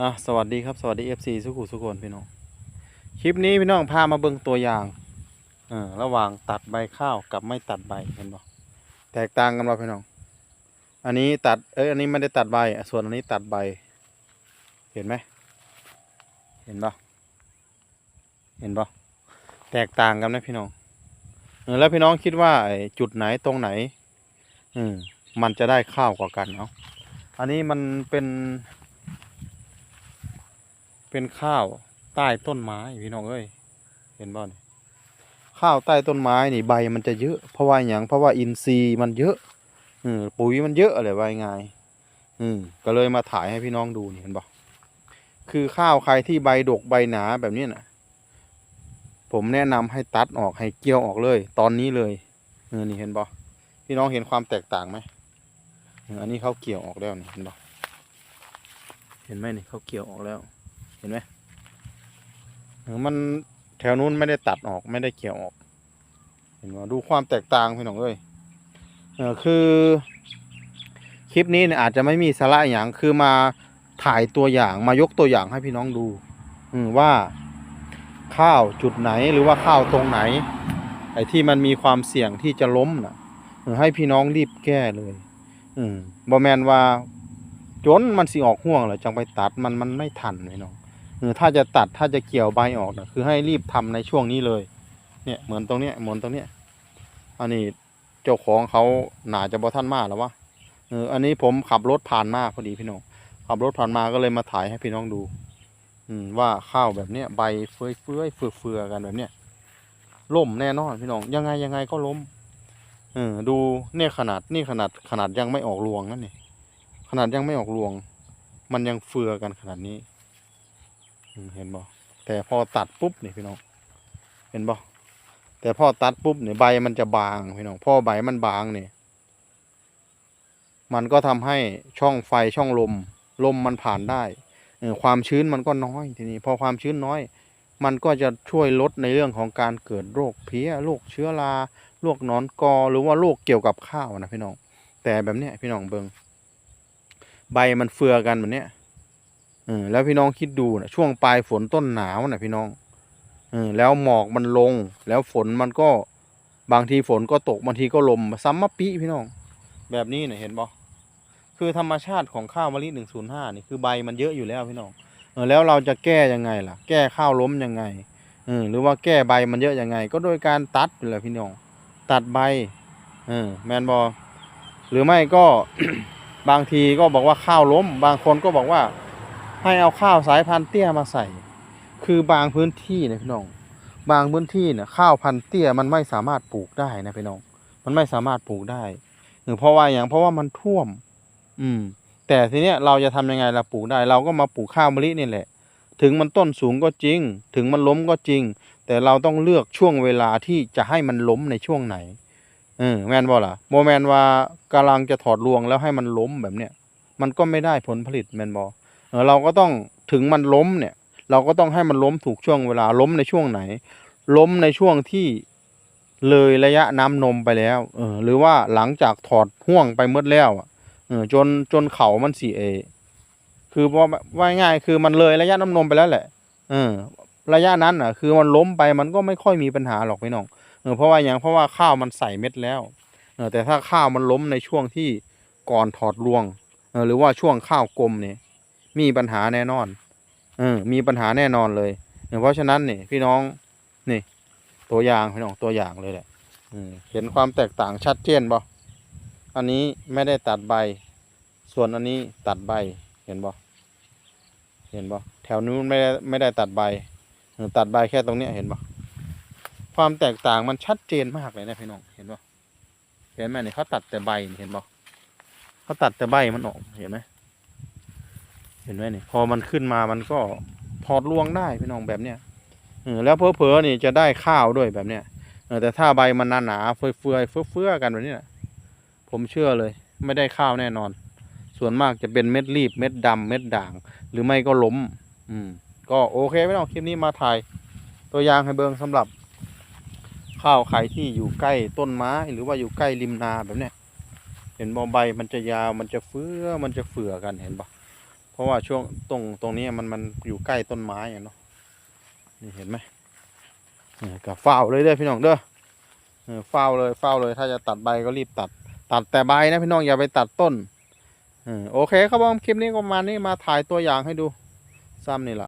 อะสวัสดีครับสวัสดี FC สุขุสุกคนพี่น้องคลิปนี้พี่น้องพามาเบิ่งตัวอย่างเออระหว่างตัดใบข้าวกับไม่ตัดใบเห็นบ่แตกต่างกันบ่พี่น้อง อันนี้ตัดเอ้ยอันนี้ไม่ได้ตัดใบส่วนอันนี้ตัดใบ เห็นไหมเห็นบ่เห็นบ่แตกต่างกันนะพี่น้องเออแล้วพี่น้องคิดว่าจุดไหนตรงไหนอืมมันจะได้ข้าวกว่ากันเนาะอันนี้มันเป็น เป็นข้าวใต้ต้นไม้พี่น้องเอ้ยเห็นบ่นข้าวใต้ต้นไม้นี่ใบมันจะเยอะเพราะว่าอย่างเพราะว่าอินทรีย์มันเยอะอืมปุ๋ยมันเยอะอะไรว่าง่ายอืมก็เลยมาถ่ายให้พี่น้องดูนี่เห็นบ่คือข้าวใครที่ใบดกใบหนาแบบนี้น่ะผมแนะนำให้ตัดออกให้เกี่ยวออกเลย ตอนนี้เลยเออนี่เห็นบ่พี่น้องเห็นความแตกต่างไหมอออันนี้เขาเกี่ยวออกแล้วนี่เห็นบ่เห็นไหมนี่เขาเกี่ยวออกแล้ว เห็นไหมเออมันแถวนู้นไม่ได้ตัดออกไม่ได้เกี่ยวออก เห็นว่าดูความแตกต่างพี่น้องเอ้ยเออคือคลิปนี้เนี่ยอาจจะไม่มีสาระอย่างคือมาถ่ายตัวอย่างมายกตัวอย่างให้พี่น้องดู อืว่าข้าวจุดไหนหรือว่าข้าวตรงไหน ไอ้ที่มันมีความเสี่ยงที่จะล้มน่ะให้พี่น้องรีบแก้เลย อืมบอแมนว่าจนมันสิออกห่วงเหรอจังไปตัดมันมันไม่ทันพี่น้อง ถ้าจะตัดถ้าจะเกี่ยวใบออกนะคือให้รีบทำในช่วงนี้เลย เนี่ยเหมือนตรงเนี้ยเหมือนตรงเนี้ยอันนี้เจ้าของเขาหนาจะบอท่านมากแล้ววะเอออันนี้ผมขับรถผ่านมาพอดีพี่น้องขับรถผ่านมาก็เลยมาถ่ายให้พี่น้องดู อืมว่าข้าวแบบเนี้ยใบเฟื่อยเฟื่อยเฟื่อเฟือกันแบบเนี้ยล่มแน่นอนพี่น้องยังไงยังไงก็ล้มเออดูเนี่ยขนาดนี่ขนาดขนาดยังไม่ออกรวงนั่นนี่ขนาดยังไม่ออกรวง มันยังเฟือกันขนาดนี้ เห็นบ่แต่พอตัดปุ๊บนี่พี่น้องเห็นบ่แต่พอตัดปุ๊บเนี่ยใบมันจะบางพี่น้องพอใบมันบางเนี่ยมันก็ทำให้ช่องไฟช่องลมลมมันผ่านได้เอความชื้นมันก็น้อยทีนี้พอความชื้นน้อย มันก็จะช่วยลดในเรื่องของการเกิดโรคเพลี้ยโรคเชื้อราโรคนอนกอหรือว่าโรคเกี่ยวกับข้าวนะพี่น้อง แต่แบบเนี้ยพี่น้องเบิงใบมันเฟือกันแบบเนี้ย ออแล้วพี่น้องคิดดูนะช่วงปลายฝนต้นหนาวนะพี่น้องเออแล้วหมอกมันลง แล้วฝนมันก็บางทีฝนก็ตกบางทีก็ลมซ้ำมะปีพี่น้อง แบบนี้เนี่ยเห็นบ่คือธรรมชาติของข้าวมะลิหนึ่งศูนย์ห้านี่คือใบมันเยอะอยู่แล้วพี่น้องเออแล้วเราจะแก้ยังไงล่ะ แก้ข้าวล้มยังไงเออหรือว่าแก้ใบมันเยอะยังไง ก็โดยการตัดนี่แหละพี่น้อง ตัดใบเออแมนบอหรือไม่ก็บางทีก็บอกว่าข้าวล้ม บางคนก็บอกว่า ให้เอาข้าวสายพันธุ์เตี้ยมาใส่ คือบางพื้นที่นี่ยพี่น้อง บางพื้นที่เนี่ยข้าวพันธุ์เตี้ยมันไม่สามารถปลูกได้นะพี่น้อง มันไม่สามารถปลูกได้เออเพราะว่าอย่างเพราะว่ามันท่วม อืม แต่ทีเนี้ยเราจะทำยังไงเราปลูกได้ เราก็มาปลูกข้าวมะลินี่แหละ ถึงมันต้นสูงก็จริง ถึงมันล้มก็จริง แต่เราต้องเลือกช่วงเวลาที่จะให้มันล้มในช่วงไหนเออแมนบอล่ะโมแมนว่ากำลังจะถอดรวงแล้วให้มันล้มแบบเนี้ยมันก็ไม่ได้ผลผลิตแมนบอ เราก็ต้องถึงมันล้มเนี่ย เราก็ต้องให้มันล้มถูกช่วงเวลาล้มในช่วงไหน ล้มในช่วงที่เลยระยะน้ำนมไปแล้วเออหรือว่าหลังจากถอดห่วงไปหมดแล้วเออจนจนเข่ามันสีเอคือว่าว่าง่ายคือมันเลยระยะน้ำนมไปแล้วแหละเออระยะนั้นอะ คือมันล้มไปมันก็ไม่ค่อยมีปัญหาหรอกพี่น้องเออเพราะว่าอย่างเพราะว่าข้าวมันใส่เม็ดแล้วเออแต่ถ้าข้าวมันล้มในช่วงที่ก่อนถอดรวงเออหรือว่าช่วงข้าวกลมเนี่ย มีปัญหาแน่นอนเออมีปัญหาแน่นอนเลยเออเพราะฉะนั้นนี่พี่น้องนี่ ตัวอย่างพี่น้องตัวอย่างเลยแหละอืมเห็นความแตกต่างชัดเจนบ่อันนี้ไม่ได้ตัดใบ ส่วนอันนี้ตัดใบเห็นบ่เห็นบ่แถวนู้นไม่ได้ไม่ได้ตัดใบตัดใบแค่ตรงเนี้ยเห็นบ่ความแตกต่างมันชัดเจนมากเลยนะพี่น้องเห็นบ่เห็นไหมเนี่ยเขาตัดแต่ใบเห็นบ่เขาตัดแต่ใบมันออกเห็นไหม เห็นไหมนี่พอมันขึ้นมามันก็ถอดรวงได้พี่น้องแบบเนี้ยเออแล้วเพอๆนี่จะได้ข้าวด้วยแบบเนี้ยเออแต่ถ้าใบมันหนาๆเฟื่อยๆเฟื่อๆกันแบบนี้นะผมเชื่อเลย ไม่ได้ข้าวแน่นอน ส่วนมากจะเป็นเม็ดรีบเม็ดดำเม็ดด่าง หรือไม่ก็ล้ม อืม ก็โอเคไม่ต้องคลิปนี้มาถ่าย ตัวอย่างให้เบิงสำหรับข้าวไข่ที่อยู่ใกล้ต้นไม้หรือว่าอยู่ใกล้ริมนาแบบเนี้ยเห็นบอใบมันจะยาวมันจะเฟื้อมันจะเฟื่อกันเห็นปะ เพราะว่าช่วงตรงตรงนี้มันมันอยู่ใกล้ต้นไม้อะเนาะนี่เห็นไหมเนี่ยกับฝ้าเลยเด้อพี่น้องเด้อเออฝ้าเลยเฝ้าเลย ถ้าจะตัดใบก็รีบตัด ตัดแต่ใบนะพี่น้องอย่าไปตัดต้นอโอเคครับผมคลิปนี้ประมาณนี้มาถ่ายตัวอย่างให้ดูซ้ำนี่แหละ